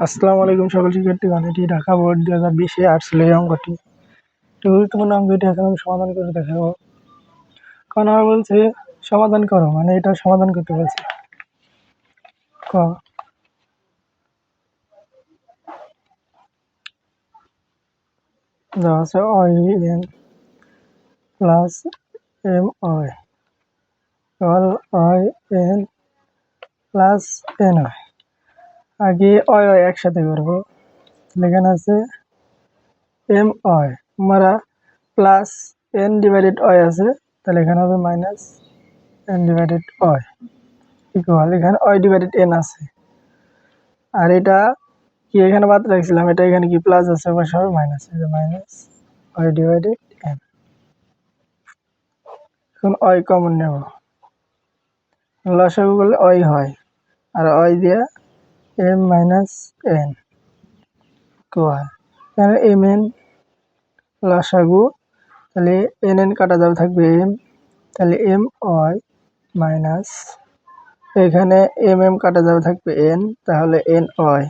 আসসালামু আলাইকুম সকল শিক্ষার্থীগণ এটি ঢাকা বোর্ড দুই হাজার বিশে আর্টসেল এই অঙ্কটি। একটি গুরুত্বপূর্ণ অঙ্ক এটি এখন আমি সমাধান করে দেখাবো। কারণ আমার বলছে, সমাধান করো মানে এটা সমাধান করতে বলছে। ক। আছে অই এন, প্লাস এম অয় অল অয় এন, প্লাস এন হয় আগে অয় অয় একসাথে করব। তাহলে এখানে আছে এম অয়, আমরা প্লাস এন ডিভাইডেড অয় আছে তাহলে এখানে হবে মাইনাস এন ডিভাইডেড অয় ইকুয়াল এখানে অয় ডিভাইডেড এন আছে। আর এটা কি এখানে বাদ রাখছিলাম, এটা এখানে কি প্লাস আছে পাশে হবে মাইনাস আছে মাইনাস অয় ডিভাইডেড এন। এখন অয় কমন নেব। লসাগু করলে অয় হয়, আর অয় দিয়ে এম মাইনাস এন এখানে এম এন লসাগু তাহলে এন এন কাটা যাবে, থাকবে এম তাহলে এম ওয়াই মাইনাস এখানে এম এম কাটা যাবে, থাকবে এন তাহলে এন ওয়াই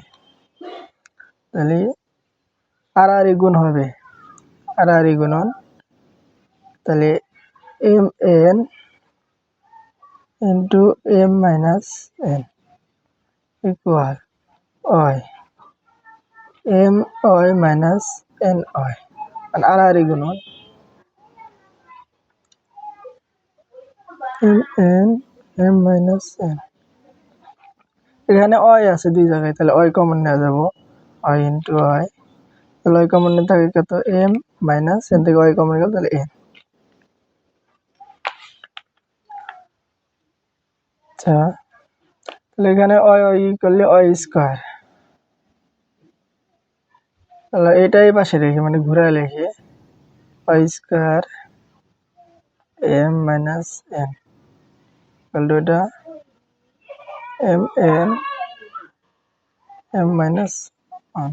তাহলে আর আর গুণ হবে আর আর গুণন। তাহলে m n into m minus n m y minus n y আর আড়াআড়ি গুণন m n m minus n এখানে অয় আছে দুই জায়গায়, তাহলে অয় কমন নেওয়া যাব। অয় ইন্টু অয় তাহলে অয় কমন নিয়ে থাকে কত? এম মাইনাস এন থেকে অয় কমন গেল, তাহলে এন আচ্ছা। তাহলে এখানে অয় করলে অয় স্কোয়ার তাহলে এটাই পাশে রেখে মানে ঘুরায় লেখে অয় স্কোয়ার এম মাইনাস এন এটা m n m minus one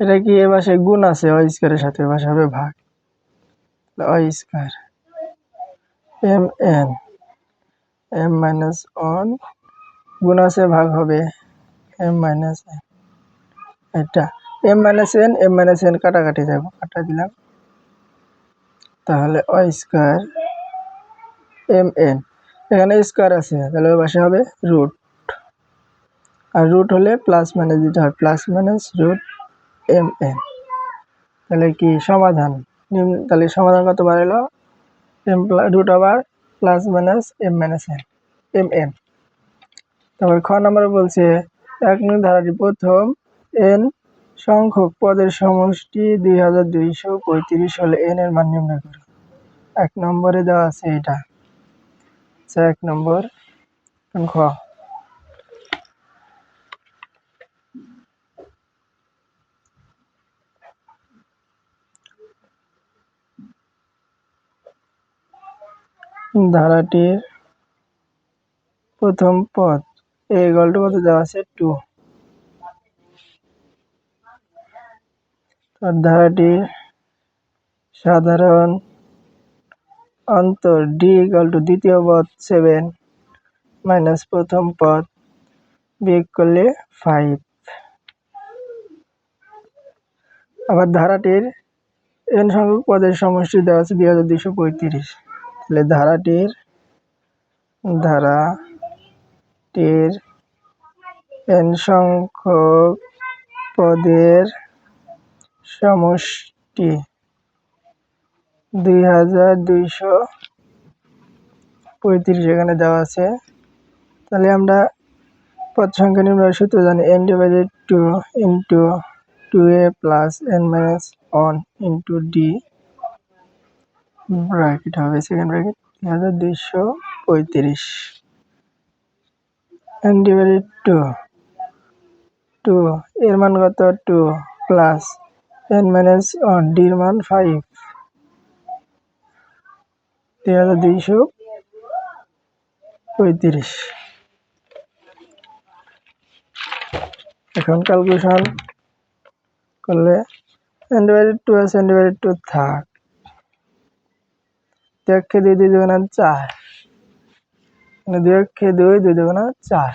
এটা কি এ পাশে গুণ আছে অয় স্কোয়ারের সাথে? এ পাশে হবে ভাগ। অয় square m n m minus one গুণ আছে ভাগ হবে এম মাইনাস এন এটা m minus n m minus n কাটাকাটি যাব, কাটা দিলাম। তাহলে অ স্কোয়ার এম এন এখানে স্কোয়ার আছে, তাহলে ওই পাশে হবে রুট আর রুট হলে প্লাস মাইনাস দিতে হয় plus minus root m n তাহলে কি সমাধান? তাহলে সমাধান কত বার এলো? এম রুট আবার plus minus m minus n, m n. তারপর খ নম্বরে বলছে, এক নং ধারাটি প্রথম এন সংখ্যক পদের সমষ্টি দুই হাজার দুইশো পঁয়ত্রিশ হলে এন এর মান নির্ণয় করো। এক নম্বরে দেওয়া আছে এটা। আচ্ছা এক নম্বর খ? ধারাটির প্রথম পদ এই গল্পটা কত দেওয়া আছে টু। ধারাটি সাধারণ অন্তর ডি ইকাল টু দ্বিতীয় পদ সেভেন মাইনাস প্রথম পদ বিয়োগ করলে ফাইভ আবার ধারাটির এন সংখ্যক পদের সমষ্টি দেওয়া আছে দুই হাজার দুইশো পঁয়ত্রিশ। তাহলে ধারাটির ধারাটির এন সংখ্যক পদের সমষ্টি দুই হাজার দুইশো পঁয়ত্রিশ এখানে দেওয়া আছে। তাহলে আমরা পদ সংখ্যা নির্ণয় সূত্র জানি n divided two into two a plus n minus one into d bracket হবে সেকেন্ড ব্র্যাকেট দুই হাজার দুইশো পঁয়ত্রিশ. এন টু টু এর মান কত? Two plus n minus one ডির মান ফাইভ দুই হাজার দুইশো পঁয়ত্রিশ. এখন ক্যালকুলেশন করলে এন টু আছে এন টু থাক দু এক খেয়ে দুই দুই দেবে না চার। মানে দু এক খেয়ে দুই দুই দেবে চার।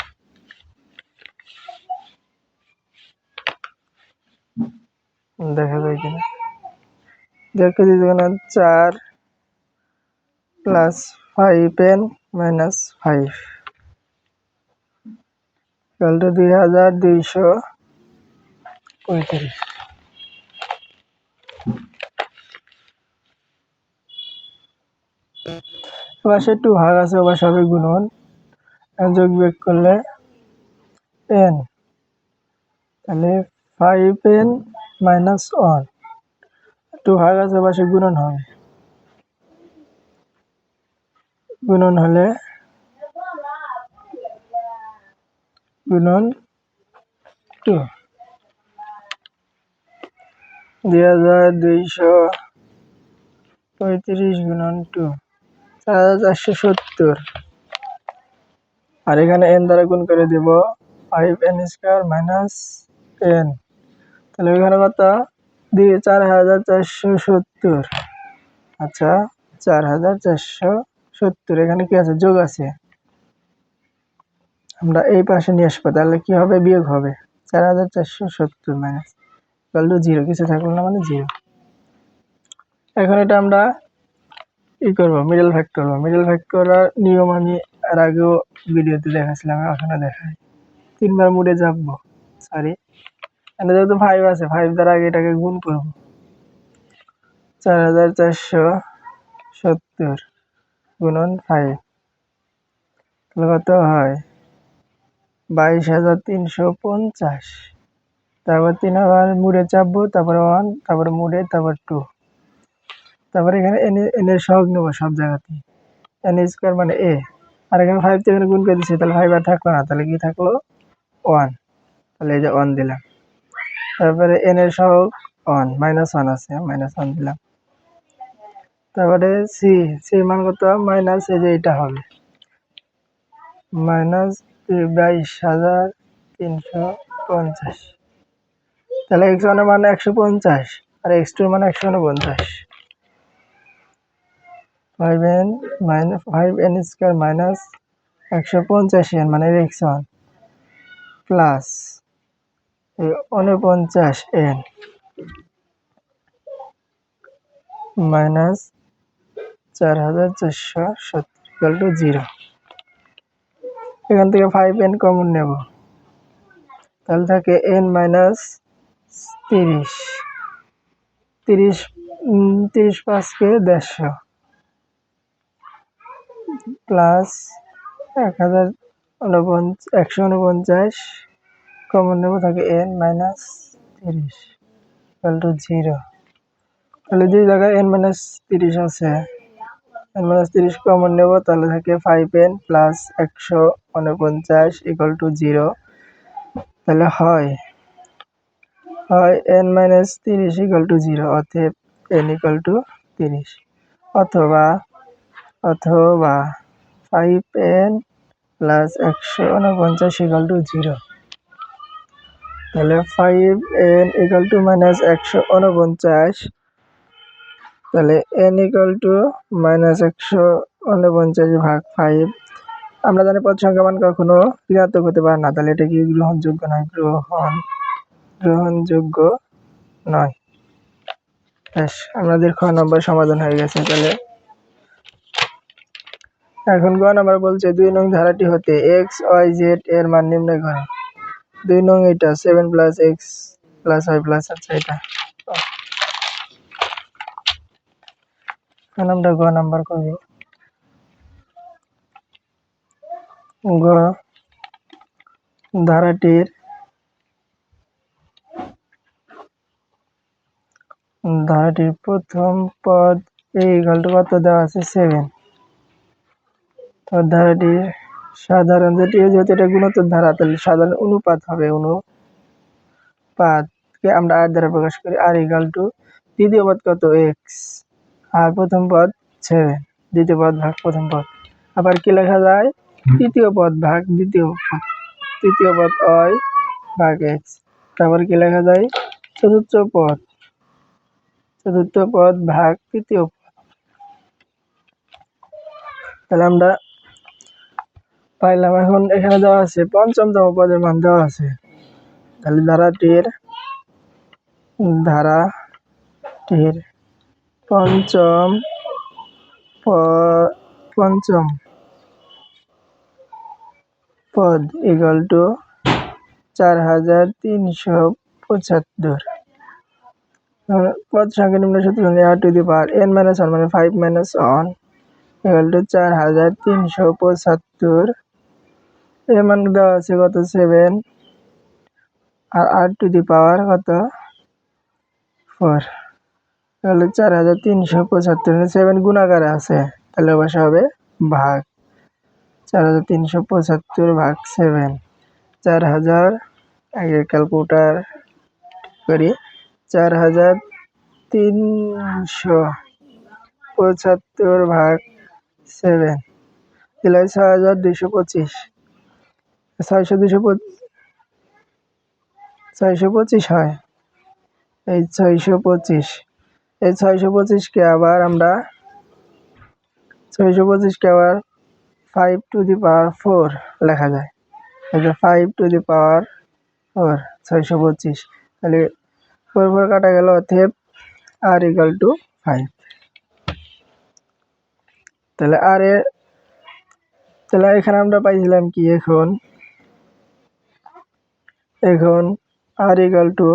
দেখা যায় কিনা। দু এক খেয়ে দুই দেবে চার plus five n minus five তাহলে দুই হাজার দুইশো পঁয়ত্রিশ। পাশে টু ভাগ আছে, ওবার সবই গুণন। যোগ বিয়োগ করলে এন তাহলে five n minus one two ভাগ আছে পাশে গুণন হবে। গুণন হলে গুণন টু দুই হাজার দুইশো পঁয়ত্রিশ গুণন টু চার হাজার চারশো সত্তর। আর এখানে এন দ্বারা গুণ করে দেব five n square minus n তাহলে এখানে কত? দিয়ে চার হাজার চারশো সত্তর। আচ্ছা চার হাজার চারশো সত্তর। এখানে কি আছে? যোগ আছে। আমরা এই পাশে নিয়ে আসব, তাহলে কি হবে? বিয়োগ হবে। চার হাজার চারশো সত্তর মাইনাস টু জিরো কিছু থাকল না মানে জিরো এখন এটা আমরা ই করব? মিডল ভাগ করব। মিডল ভাগ করার নিয়ম আমি আর আগেও ভিডিওতে দেখাচ্ছিলাম ওখানে দেখাই। তিনবার মুড়ে যাব সরি এখানে যেহেতু ফাইভ আছে ফাইভ দ্বারা আগে এটাকে গুণ করব। চার হাজার চারশো সত্তর গুণন ফাইভ তাহলে কত হয়? বাইশ হাজার তিনশো পঞ্চাশ। তারপর তিন আবার মুড়ে চাপবো, তারপর ওয়ান তারপর মুড়ে, তারপর টু তারপরে এখানে এন এন এর সহগ নেব সব জায়গাতেই। এন স্কোয়ার মানে এ আর এখানে ফাইভ থেকে গুণ করে দিচ্ছি, তাহলে ফাইভ আর থাকল না, তাহলে কি থাকল? ওয়ান তাহলে এই যে ওয়ান দিলাম। তারপরে এন এর সহগ ওয়ান মাইনাস ওয়ান আছে মাইনাস ওয়ান দিলাম। তারপরে সি সি মান কত? মাইনাস এই যে এটা হবে। মাইনাস বাইশ হাজার তিনশো পঞ্চাশ। তাহলে এক্স ওয়ানের মানে একশো পঞ্চাশ, আর এক্স টুর মানে একশো উনপঞ্চাশ। Five n minus five n square minus একশো পঞ্চাশ এন মানে এক্স ওয়ান প্লাস উনপঞ্চাশ এন মাইনাস চার হাজার চারশো সত্তর টু জিরো এখান থেকে ফাইভ এন কমন নেব। তাহলে থাকে এন মাইনাস তিরিশ। তিরিশ তিরিশ পাঁচকে দেড়শো। প্লাস এক হাজার উনপঞ্চাশ একশো উনপঞ্চাশ কমন নেব থাকে এন মাইনাস তিরিশ টু জিরো তাহলে দুই জায়গায় এন মাইনাস তিরিশ আছে এন মাইনাস তিরিশ কমন নেব তাহলে থাকে ফাইভ এন প্লাস একশো উনপঞ্চাশ ইকুয়াল টু জিরো তাহলে হয় হয় এন মাইনাস তিরিশ ইকুয়াল টু জিরো অতএব এন ইকুয়াল টু তিরিশ। অথবা অথবা ফাইভ এন প্লাস একশো উনপঞ্চাশ ইকাল টু জিরো তাহলে five n equal to minus একশো উনপঞ্চাশ তাহলে এন ইকাল টু মাইনাস একশো উনপঞ্চাশ ভাগ ফাইভ আমরা জানি পদ সংখ্যা মান কখনো ঋণাত্মক হতে পারে না। তাহলে এটা কি গ্রহণযোগ্য নয়? গ্রহণ, গ্রহণযোগ্য নয়। ব্যাস আমাদের খ নম্বর সমাধান হয়ে গেছে। তাহলে এখন গ নাম্বার বলছে দুই নং ধারাটি হতে এক্স ওয়াই জেড এর মান নির্ণয় করে দুই নং এটা seven plus x plus y plus আচ্ছা এটা। এখন আমরা গ নাম্বার করব। গ ধারাটির ধারাটির প্রথম পদ, এই গল্প কত দেওয়া আছে? সেভেন ধারাটির সাধারণ যেটি যেহেতু এটা গুণোত্তর ধারা তাহলে সাধারণ অনুপাত হবে অনুপাতকে আমরা আর দ্বারা প্রকাশ করি। আর ইকাল টু দ্বিতীয় পদ কত? এক্স আর প্রথম পদ সেভেন দ্বিতীয় পদ ভাগ প্রথম পদ। আবার কি লেখা যায়? তৃতীয় পদ ভাগ দ্বিতীয় পদ। তৃতীয় পদ অয় ভাগ এক্স তারপর কি লেখা যায়? চতুর্থ পদ। চতুর্থ পদ ভাগ তৃতীয় পদ। তাহলে আমরা পাইলাম। এখন এখানে দেওয়া আছে পঞ্চমতম পদের মান দেওয়া আছে। তাহলে ধারাটির ধারাটির পঞ্চম পঞ্চম পদ ইকাল টু চার হাজার তিনশো পঁচাত্তর। পদ সংখ্যা নিম্ন সূত্র r to the power n minus one মানে five minus one equal to চার হাজার তিনশো পঁচাত্তর। এর মান দেওয়া আছে কত? Seven R R to the পাওয়ার কত? ফোর তাহলে চার হাজার তিনশো পঁচাত্তর সেভেন গুণাকারে আছে। তাহলে বসা হবে ভাগ। চার হাজার তিনশো পঁচাত্তর ভাগ সেভেন চার হাজার, আগে ক্যালকুলেটার করি। চার হাজার তিনশো পঁচাত্তর ভাগ সেভেন তাহলে ছয় হাজার দুশো পঁচিশ। ছয়শো দুশো ছয়শো পঁচিশ হয়। এই ছয়শো পঁচিশ, এই ছয়শো পঁচিশকে আবার আমরা ছয়শো পঁচিশকে আবার five to the power four লেখা যায়। এটা five to the power four ছয়শো পঁচিশ। তাহলে ফোর ফোর কাটা গেল অতএব আর ইকাল টু ফাইভ তাহলে আর এ তাহলে এখানে আমরা পাইছিলাম কি এখন? এখন r equal to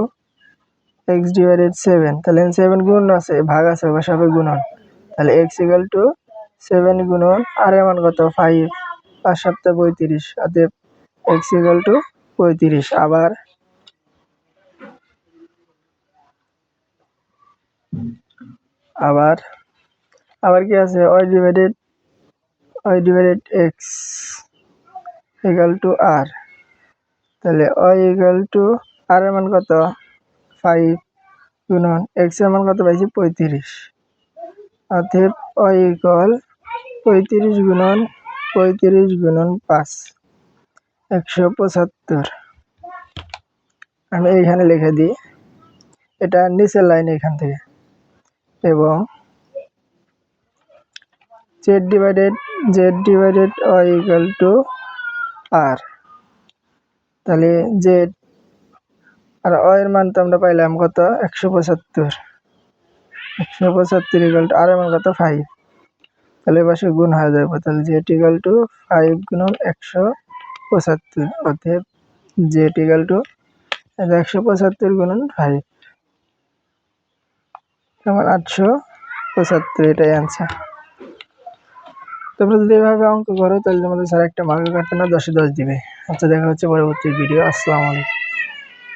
x divided seven তাহলে সেভেন গুণ আছে, ভাগ আছে বা সবে গুণন। তাহলে এক্স ইকাল টু সেভেন গুণন আর এর মান কত? ফাইভ পাঁচ সপ্তাহ পঁয়ত্রিশ, অতএব এক্স ইকাল টু পঁয়ত্রিশ, আবার আবার আবার কি আছে? Y divided y divided x equal to r তাহলে ওয়াই ইকাল টু আর এর মান কত? ফাইভ গুণন এক্সের মান কত পাইছি? পঁয়ত্রিশ। অতএব ওয়াই ইকাল পঁয়ত্রিশ গুণন পঁয়ত্রিশ গুণন পাঁচ, একশো পঁচাত্তর। আমি এইখানে লিখে দিই। এটা নিচের লাইন এখান থেকে। এবং z divided z divided y equal to r তাহলে জেড আর অ এর মান তো আমরা পাইলাম কত? একশো পঁচাত্তর। একশো পঁচাত্তর ইকাল টু আর এর মান কত? ফাইভ তাহলে পাশে গুণ হয়ে যাবে। তাহলে জেড ইকাল টু ফাইভ গুণন একশো পঁচাত্তর। অতএব জেড ইকাল টু একশো পঁচাত্তর গুণন ফাইভ আটশো পঁচাত্তর, এটাই অ্যান্সার তোমরা যদি এভাবে অঙ্ক করো, তাহলে তোমাদের স্যার একটা মার্কেট কাটবে না, দশে দশ দিবে। আচ্ছা দেখা হচ্ছে পরবর্তী ভিডিও আসসালামু আলাইকুম।